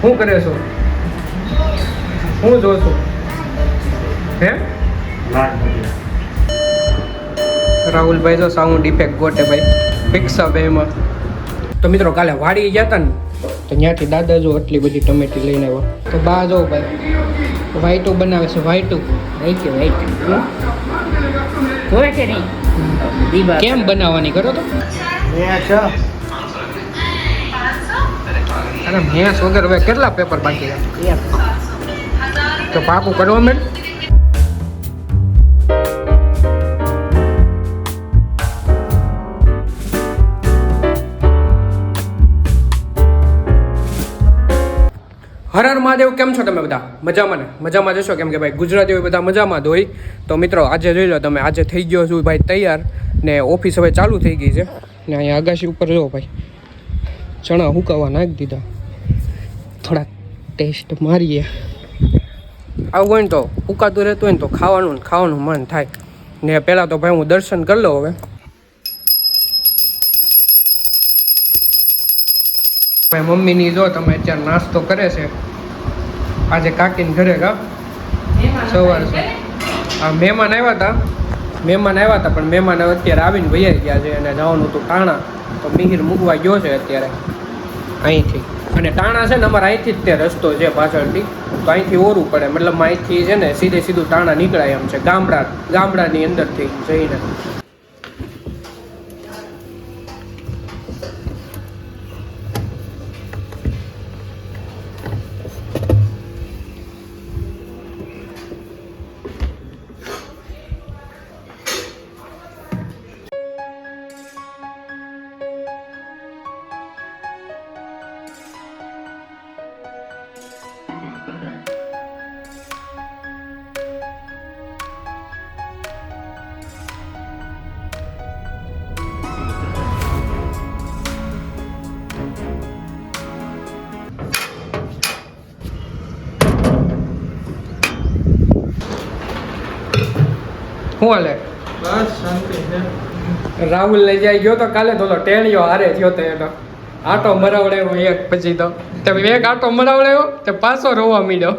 શું કરે છો? હું જો છું. હે? રાહુલભાઈ જો સાઉન્ડ ઇફેક્ટ ગોટે ભાઈ. પિક્સા બેમાં તો મિત્રો કાલે વાડી ગયા હતા ને તો ત્યાંથી દાદા જો આટલી બધી ટમેટી લઈને આવ્યા. તો બા જો ભાઈ વાઈટો બનાવે છે વાઈટો નહીં? દીવા કેમ બનાવવાની કરો તો? અરે ભેંસ વગર હવે કેટલા પેપર બાકી તો પાકું કરવા મેં હર હર મહાદેવ, કેમ છો તમે બધા? મજામાં ને? મજામાં જશો કેમ કે ભાઈ ગુજરાતીઓ બધા મજામાં જ હોય. તો મિત્રો, આજે જોઈ લો તમે, આજે થઈ ગયો છું ભાઈ તૈયાર ને ઓફિસ હવે ચાલુ થઈ ગઈ છે. ને અહીંયા આગાશી ઉપર જો ભાઈ ચણા હુકાવા નાખી દીધા. થોડાક ટેસ્ટ મારીએ. આવું હોય ને તો ઉકાતું રહેતું હોય ને તો ખાવાનું ને ખાવાનું મન થાય. ને પહેલાં તો ભાઈ હું દર્શન કરી લઉં હવે. ભાઈ મમ્મીની જો તમે અત્યારે નાસ્તો કરે છે. આજે કાકીને ઘરે કા સવાર હા આ મહેમાન આવ્યા હતા. મહેમાન આવ્યા હતા પણ મહેમાન અત્યારે આવીને વૈયા ગયા છે અને જવાનું હતું ટાણા. તો મિહિર મૂકવા ગયો છે અત્યારે. અહીંથી. અને ટાણા છે ને અમારે અહીંથી જ તે રસ્તો છે પાછળથી. તો અહીંથી ઓરું પડે. મતલબ અહીંથી છે ને સીધે સીધું ટાણા નીકળાય એમ છે. ગામડા ગામડાની અંદરથી જઈને. શું હાલે? રાહુલ લઈ જાય ગયો તો કાલે તો ટેણિયો હારે થયો તો એનો આટો મરાવડાવ્યો એક પછી તો. તમે એક આટો મરાવડાવ્યો તે પાછો રોવા માંડ્યો.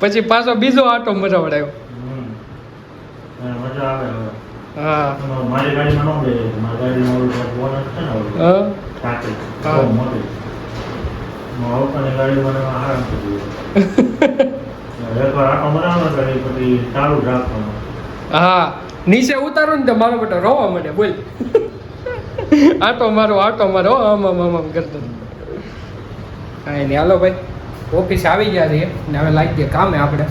પછી પાછો બીજો આટો મરાવડાવ્યો હા. મારી ગાડીમાં ન બે મારી ગાડીમાં હા. ગાડીમાં આરામ હા, નીચે ઉતારો ને મારો બેટો રોવા માંડે, બોલ. આટો મારો આટો મારો, આમ આમ આમ કરતો. હા નહીં, હાલો ભાઈ, ઓફિસ આવી ગયા છે ને હવે લાગી ગયા કામે આપણે.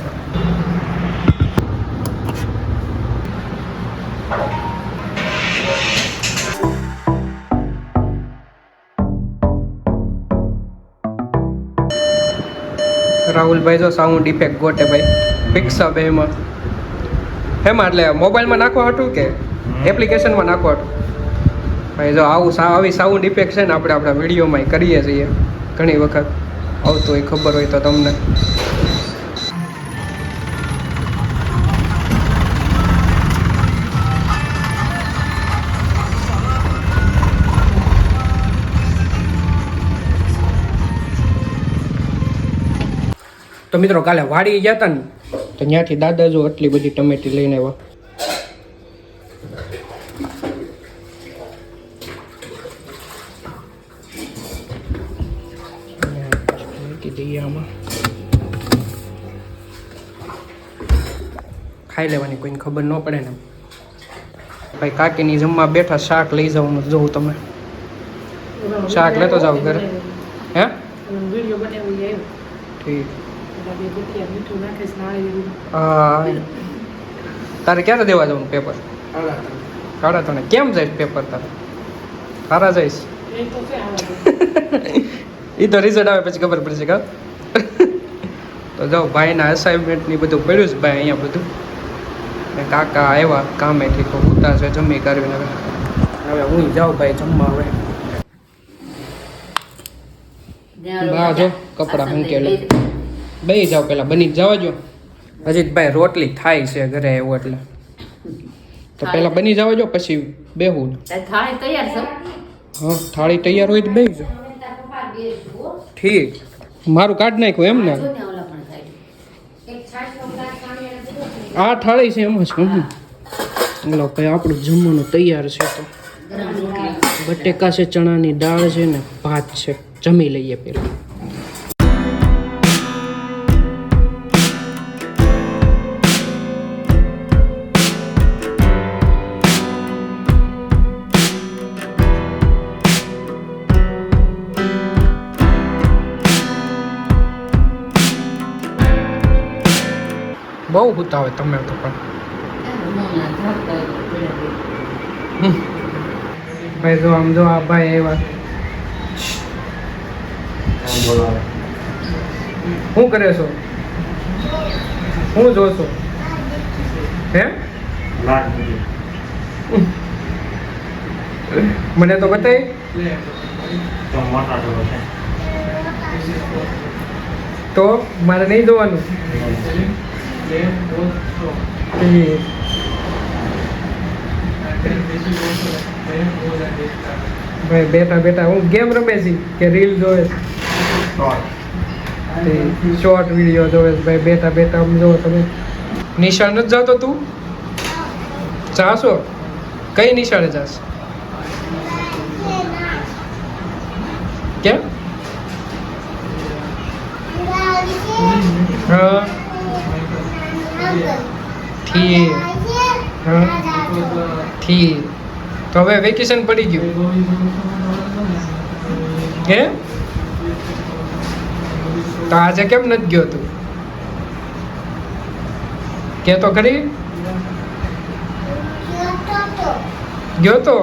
રાહુલભાઈ જો સાઉન્ડ ઇફેક્ટ ગોટે ભાઈ. પિક્સા એમાં. હેમાં એટલે મોબાઈલમાં નાખવા હતું કે એપ્લિકેશનમાં નાખવા હતું? ભાઈ જો આવું સા- આવી સાઉન્ડ ઇફેક્ટ છે ને આપણે આપણા વિડીયોમાં કરીએ છીએ. ઘણી વખત આવતું હોય ખબર હોય તો તમને. તો મિત્રો કાલે વાડી જતા ને તો ત્યાંથી દાદા જો આટલી બધી ટમેટી લઈને આવ્યા. ખાઈ લેવાની કોઈને ખબર ન પડે ને. ભાઈ કાકીની જમવા બેઠા શાક લઈ જવાનું જોઉં તમે શાક લેતો જાવ ઘરે. હે? ઠીક. તારે ક્યારે દેવા જવું પેપર? કાઢા તને કેમ જાય પેપર તારે? સારા જઈશ. એ તો રિઝલ્ટ આવે પછી ખબર પડશે કા તો જાઓ ભાઈના અસાઇનમેન્ટની બધું પડ્યું છે ભાઈ અહીંયા બધું. ને કાકા આવ્યા કામેથી તો ઉતા છે જમી કરવી હવે. હવે હું જાઉં ભાઈ જમવા હવે. બા જો કપડાં હંકેલે બે જાઓ પેલા બની જ જવા જો અજીતભાઈ ભાઈ રોટલી થાય છે ઘરે એવું એટલે. તો પેલા બની જવા જો પછી બેહું. તૈયાર છો? હા થાળી તૈયાર હોય તો બેસજો ઠીક. મારું કાઢ નાખ્યું એમ ને? આ થાળી છે એમ જ હમ. ઓલો ભાઈ આપણું જમવાનું તૈયાર છે તો. બટેકા છે ચણાની દાળ છે ને ભાત છે. જમી લઈએ પેલા. બહુ હુતા હોય તમે તો પણ. ભાઈ, જો આમ જો આ ભાઈ એવા શું કરે છો? શું જોશો? હે? એમ મને તો બતાવી. તો મારે નહીં જોવાનું. ભાઈ બેઠા બેઠા હું ગેમ રમે છે કે રીલ જોવે. શોર્ટ વીડિયો જોવે ભાઈ બેઠા બેઠા આમ જોવો તમે. નિશાળ નથી જતો તું? જાશો? કઈ નિશાળે જાશ? હા ઠીક તો હવે વેકેશન પડી ગયું. હે? તો આજે કેમ નથી ગયો તું? કે તો ખરી? ગયો તો?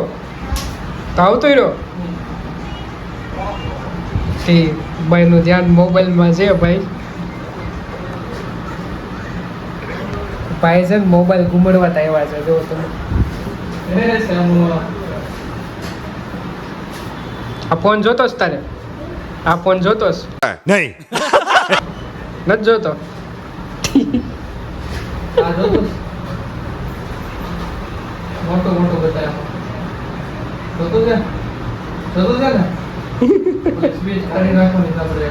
તો આવતો રહ્યો? ઠીક. ભાઈનું ધ્યાન મોબાઈલમાં છે ભાઈ. ભાઈ છે ને મોબાઈલ ઘૂમડવા આવ્યા છે જો તમે. આ ફોન જોતોસ તારે? આ ફોન જોતોસ નહીં. નથી જોતો? મોટો મોટો બતાવ્યો જોતો છે? જોતો છે ને? સ્પીચ કરી નાખવાની આપણે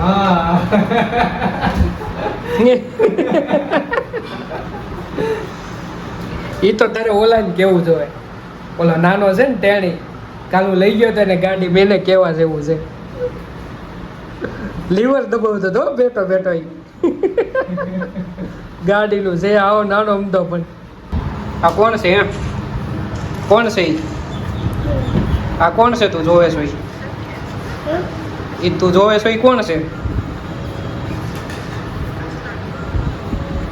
હા. એ તો તારે ઓલાને કેવું જોઈએ? ઓલો નાનો છે ને તેણી કાલ હું લઈ ગયો એને ગાડી બેને કેવા જેવું છે? લીવર દબાવતો તો બેઠો બેઠો ગાડીનું છે, આવો નાનો અમદો પણ. આ કોણ છે એમ? કોણ છે આ કોણ છે તું જોવે છો ઈ તું જોવે છો એ કોણ છે?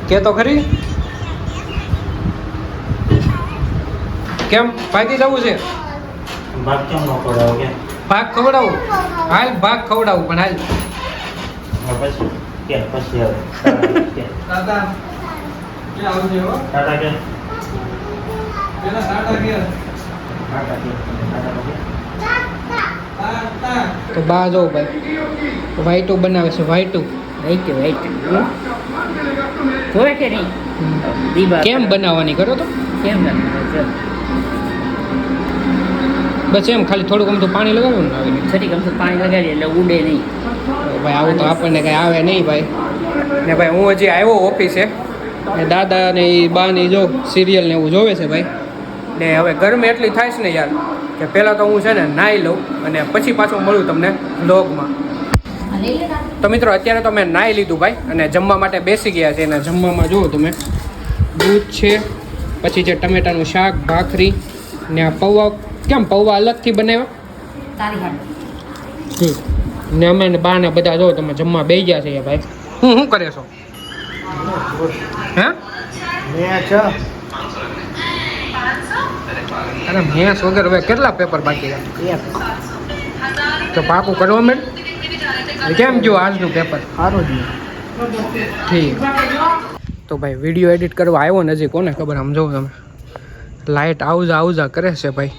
કે તો ખરી? કેમ? ભાગી જવું છે? ભાગ કેમ ન પડાવો કે? ભાગ ખવડાવું? હાલ ભાગ ખવડાવું પણ હાલ. પછી. કે પછી આવે દાદા આવજે હો? કે? પેલા દાદા કે? દાદા કે દાદા કે? તો બા જો ભાઈ. વાઈટું બનાવે છે વાઈટું રાઈટ રાઈટ જોવે કે નહીં? કેમ બનાવવાની કરો તો? કેમ બસ એમ ખાલી થોડુંક અમથું પાણી લગાવ્યું ને આવીને છરી ગમતું પાણી લગાડીએ એટલે ઉડે નહીં. ભાઈ આવું તો આપણને કંઈ આવે નહીં ભાઈ. ને ભાઈ હું હજી આવ્યો ઓફિસે. ને દાદા ને એ બા ને જો સિરિયલ ને એવું જોવે છે ભાઈ. ને હવે ગરમી એટલી થાય છે ને યાર. કે પહેલાં તો હું છે ને નાહી લઉં અને પછી પાછું મળું તમને બ્લોગમાં તો મિત્રો, અત્યારે તો મેં નાહી લીધું ભાઈ અને જમવા માટે બેસી ગયા છે. અને જમવામાં જુઓ તમે, દૂધ છે, પછી જે ટમેટાનું શાક, ભાખરી ને આ પૌવા, કેમ પૌવા અલગથી બનાવ્યા. ને અમે ને બા ને બધા જો તમે જમવા બે ગયા છે ભાઈ. હું શું કરે છો? હે? અરે ભેંસ વગર હવે કેટલા પેપર બાકી તો પાકું કરવા મેં કેમ જો આજનું પેપર? સારું જ ઠીક. તો ભાઈ વીડિયો એડિટ કરવા આવ્યો ને હજી કોને ખબર? આમ જોઉં તમે. લાઇટ આવજા આવજા કરે છે ભાઈ.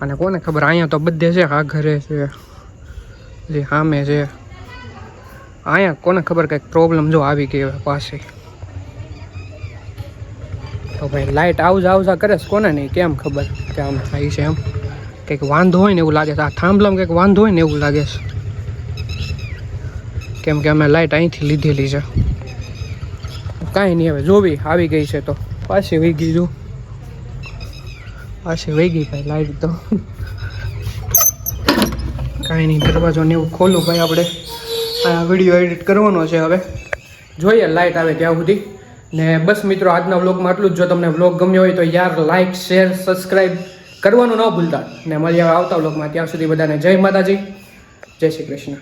અને કોને ખબર? અહીંયા તો બધે છે આ ઘરે છે જે સામે છે. અહીંયા કોને ખબર કંઈક પ્રોબ્લેમ જો આવી ગઈ પાસે તો ભાઈ લાઇટ આવજા આવજા કરે કોને નહીં, કેમ ખબર કે આમ થાય છે એમ. કંઈક વાંધો હોય ને એવું લાગે છે. આ થાંભલામાં કંઈક વાંધો હોય ને એવું લાગે છે. કેમ કે અમે લાઇટ અહીંથી લીધેલી છે. કાંઈ નહીં હવે, જોવી, આવી ગઈ છે તો. પાછી વહી ગઈ જો. પાછી વહી ગઈ ભાઈ લાઇટ તો. કાંઈ નહીં, દરવાજો ને એવું ખોલું ભાઈ આપણે. આ વીડિયો એડિટ કરવાનો છે હવે. જોઈએ લાઇટ આવે ત્યાં સુધી. ને બસ મિત્રો, આજના વ્લોગમાં આટલું જ. જો તમને વ્લોગ ગમ્યો હોય તો યાર લાઇક શેર સબસ્ક્રાઈબ કરવાનું ન ભૂલતા. ને મળીએ આવતા વ્લોગમાં. ત્યાં સુધી બધાને જય માતાજી. જય શ્રી કૃષ્ણ.